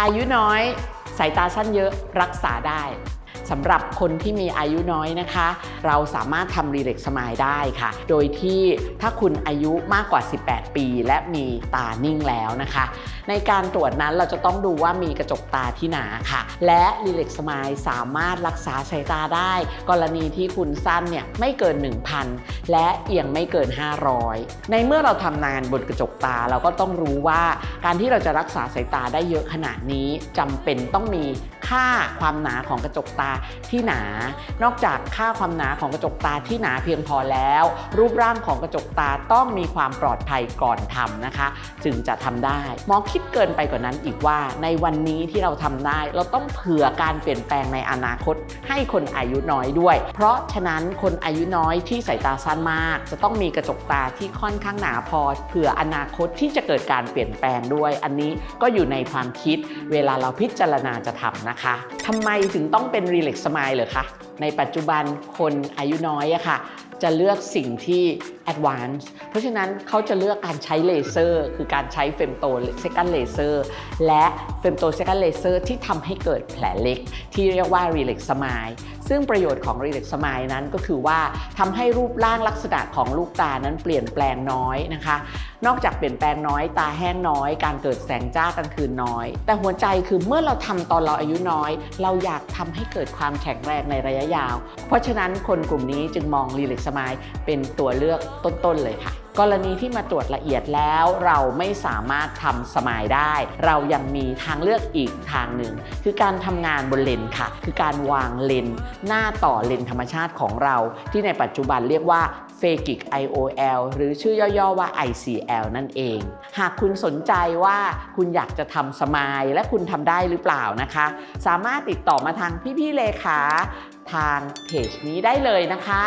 อายุน้อยสายตาสั้นเยอะรักษาได้สำหรับคนที่มีอายุน้อยนะคะ เราสามารถทำรีเล็กสมายได้ค่ะ โดยที่ถ้าคุณอายุมากกว่า 18 ปี และมีตานิ่งแล้วนะคะ ในการตรวจนั้นเราจะต้องดูว่ามีกระจกตาที่หนาค่ะ และรีเล็กสมายสามารถรักษาสายตาได้ กรณีที่คุณสั้นเนี่ยไม่เกิน 1,000 และเอียงไม่เกิน 500 ในเมื่อเราทำงานบนกระจกตาเราก็ต้องรู้ว่าการที่เราจะรักษาสายตาได้เยอะขนาดนี้จำเป็นต้องมีค่าความหนาของกระจกตาที่หนา นอกจากค่าความหนาของกระจกตาที่หนาเพียงพอแล้ว รูปร่างของกระจกตาต้องมีความปลอดภัยก่อนทำนะคะ จึงจะทำได้หมอคิดเกินไปกว่านั้นอีกว่า ในวันนี้ที่เราทำได้ เราต้องเผื่อการเปลี่ยนแปลงในอนาคต ให้คนอายุน้อยด้วย เพราะฉะนั้นคนอายุน้อยที่สายตาสั้นมาก จะต้องมีกระจกตาที่ค่อนข้างหนาพอเผื่ออนาคตที่จะเกิดการเปลี่ยนแปลงด้วย อันนี้ก็อยู่ในความคิดเวลาเราพิจารณาจะทำนะคะทำไมถึงต้องเป็น Relax Smile เหรอคะในปัจจุบันคนอายุน้อยอะค่ะ จะเลือกสิ่งที่ advanced เพราะฉะนั้นเขาจะเลือกการใช้เลเซอร์ คือการใช้เฟมโตเซกันเลเซอร์และเฟมโตเซกันเลเซอร์ที่ทำให้เกิดแผลเล็ก ที่เรียกว่า Relax Smile ซึ่งประโยชน์ของ Relax Smile นั้นก็คือว่าทำให้รูปร่างลักษณะของลูกตานั้นเปลี่ยนแปลงน้อยนะคะ นอกจากเปลี่ยนแปลงน้อยตาแห้งน้อย การเกิดแสงจ้ากลางคืนน้อย แต่หัวใจคือเมื่อเราทำตอนเราอายุน้อย เราอยากทำให้เกิดความแข็งแรงในระยะยาว เพราะฉะนั้นคนกลุ่มนี้จึงมองรีเล็กสมายเป็นตัวเลือกต้นๆเลยค่ะ กรณีที่มาตรวจละเอียดแล้วเราไม่สามารถทำสมายได้ เรายังมีทางเลือกอีกทางหนึ่งคือการทำงานบนเลนค่ะ คือการวางเลนหน้าต่อเลนธรรมชาติของเรา ที่ในปัจจุบันเรียกว่า f a k i c IOL หรือชื่อย่อๆว่า ICL นั่นเอง หากคุณสนใจว่าคุณอยากจะทำสมายและคุณทำได้หรือเปล่านะคะ สามารถติดต่อมาทางพี่ๆเลขาทางเพจนี้ได้เลยนะคะ